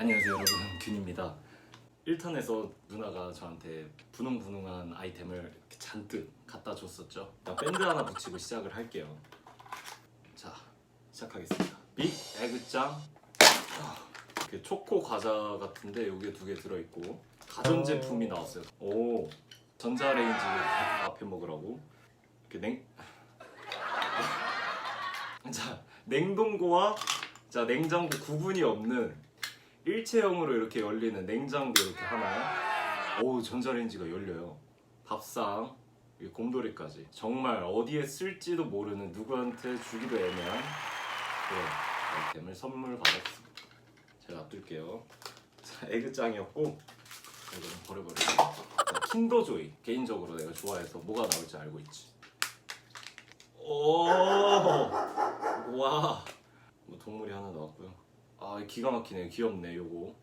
안녕하세요 여러분. 균입니다. 1턴에서 누나가 저한테 분홍분홍한 아이템을 이렇게 잔뜩 갖다 줬었죠. 일단 밴드 하나 붙이고 시작을 할게요. 자 시작하겠습니다. 빅 에그짱. 이렇게 초코 과자 같은데 여기에 두 개 들어있고 가전제품이 나왔어요. 오 전자레인지 앞에 먹으라고. 이렇게 냉... 자 냉동고와 자 냉장고 구분이 없는 일체형으로 이렇게 열리는 냉장고 이렇게 하나 오 전자레인지가 열려요. 밥상 곰돌이까지. 정말 어디에 쓸지도 모르는 누구한테 주기도 애매한 그런 아이템을 선물 받았습니다. 제가 놔둘게요. 자 에그짱이었고 이거는 버려버리고 자, 킨더조이. 개인적으로 내가 좋아해서 뭐가 나올지 알고 있지? 오 와. 뭐 동물이 하나 나왔고요. 아 기가 막히네. 귀엽네 요거.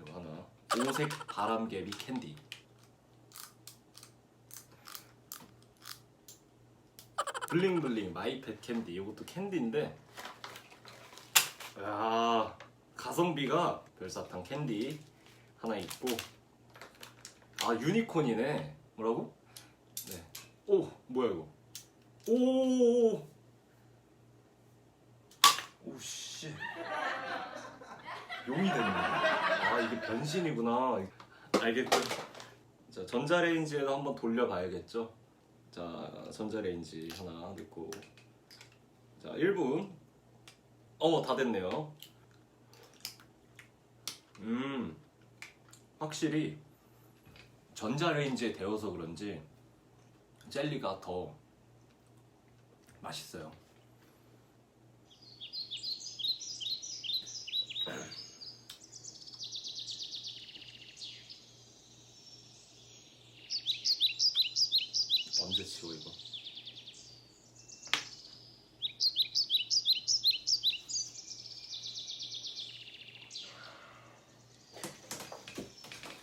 요거 하나. 오색 바람개비 캔디. 블링블링. 마이펫 캔디. 요것도 캔디인데 야 가성비가 별사탕 캔디 하나 있고 아 유니콘이네. 뭐라고? 네오 뭐야 이거? 오 오씨 용이 됐네 아 이게 변신이구나. 알겠고 자 전자레인지에도 한번 돌려봐야겠죠? 자 전자레인지 하나 넣고. 자 1분. 어머 다 됐네요. 음 확실히 전자레인지에 데워서 그런지 젤리가 더 맛있어요